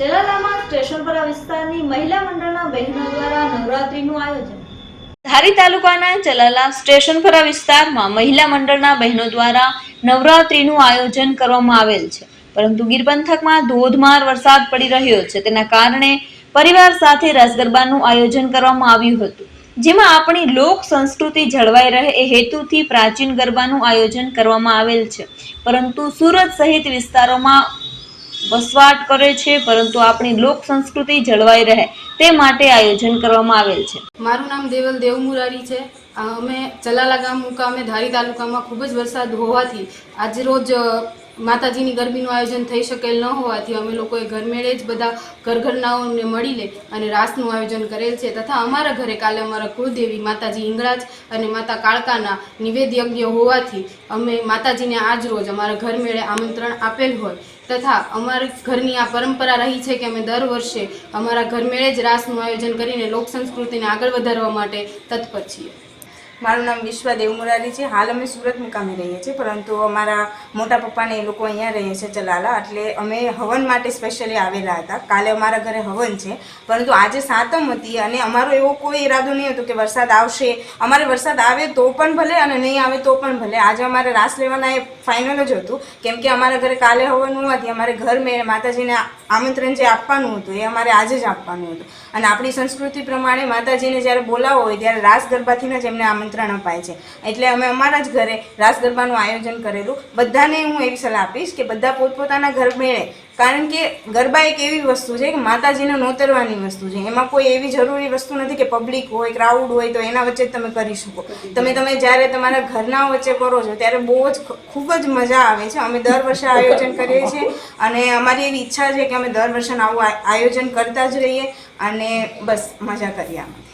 જલાલામાં સ્ટેશનપરા વિસ્તારની મહિલા મંડળના બહેનો દ્વારા નવરાત્રીનું આયોજન. ધારી તાલુકાના જલાલા સ્ટેશનપરા વિસ્તારમાં મહિલા મંડળના બહેનો દ્વારા નવરાત્રીનું આયોજન કરવામાં આવેલ છે. પરંતુ ગીર પંથકમાં ધોધમાર વરસાદ પડી રહ્યો છે. તેના કારણે પરિવાર સાથે રસગરબાનું આયોજન કરવામાં આવ્યું હતું. જેમાં આપણી લોક સંસ્કૃતિ જળવાઈ રહે એ હેતુથી પ્રાચીન ગરબાનું આયોજન કરવામાં આવેલ છે. પરંતુ સુરત સહિત વિસ્તારોમાં વસવાટ કરે છે, પરંતુ આપણી લોક સંસ્કૃતિ જળવાઈ રહે. તે માટે આયોજન કરવામાં આવેલ છે. મારું નામ દેવલ દેવમુરારી છે. અમે ચલાલા ગામ મુકામે, ધારી તાલુકામાં ખૂબ જ વરસાદ હોવાથી આજે રોજ માતાજીની ગરબીનું આયોજન થઈ શકેલ ન હોવાથી અમે લોકોએ ઘરમેળે જ બધા ઘરઘરનાઓને મળી લે અને રાસનું આયોજન કરેલ છે. તથા અમારા ઘરે કાલે અમારા કુળદેવી માતાજી ઇંગળાજ અને માતા કાળકાના નિવેદ યજ્ઞ હોવાથી અમે માતાજીને આજ રોજ અમારા ઘરમેળે આમંત્રણ આપેલ હોય. તથા અમારી ઘરની આ પરંપરા રહી છે કે અમે દર વર્ષે અમારા ઘરમેળે જ રાસનું આયોજન કરીને લોક સંસ્કૃતિને આગળ વધારવા માટે તત્પર છીએ. મારું નામ વિશ્વા દેવમુરારી છે. હાલ અમે સુરત મુકામે રહીએ છીએ, પરંતુ અમારા મોટા પપ્પાને એ લોકો અહીંયા રહે છે ચલાલા. એટલે અમે હવન માટે સ્પેશિયલી આવેલા હતા. કાલે અમારા ઘરે હવન છે. પરંતુ આજે સાતમ હતી અને અમારો એવો કોઈ ઈરાદો નહીં હતો કે વરસાદ આવશે. અમારે વરસાદ આવે તો પણ ભલે અને નહીં આવે તો પણ ભલે. આજે અમારે રાસ લેવાના એ ફાઇનલ જ હતું. કેમ કે અમારા ઘરે કાલે હવન હોવાથી અમારે ઘર મેળે માતાજીને આમંત્રણ જે આપવાનું હતું, એ અમારે આજે જ આપવાનું હતું. અને આપણી સંસ્કૃતિ પ્રમાણે માતાજીને જ્યારે બોલાવો હોય, ત્યારે રાસ ગરબાથી જ એમને આમંત્રણ અપાય છે. એટલે અમે અમારા જ ઘરે રાસ ગરબાનું આયોજન કરેલું. બધાને હું એવી સલાહ આપીશ કે બધા પોતપોતાના ઘર મેળે. કારણ કે ગરબા એક એવી વસ્તુ છે કે માતાજીને નોતરવાની વસ્તુ છે. એમાં કોઈ એવી જરૂરી વસ્તુ નથી કે પબ્લિક હોય ક્રાઉડ હોય, તો એના વચ્ચે તમે કરી શકો. તમે તમે જ્યારે તમારા ઘરના વચ્ચે કરો છો, ત્યારે બહુ જ ખૂબ જ મજા આવે છે. અમે દર વર્ષે આયોજન કરીએ છીએ. અને અમારી એવી ઈચ્છા છે કે અમે દર વર્ષે આવું આયોજન કરતા જ રહીએ અને બસ મજા કરીએ આમાં.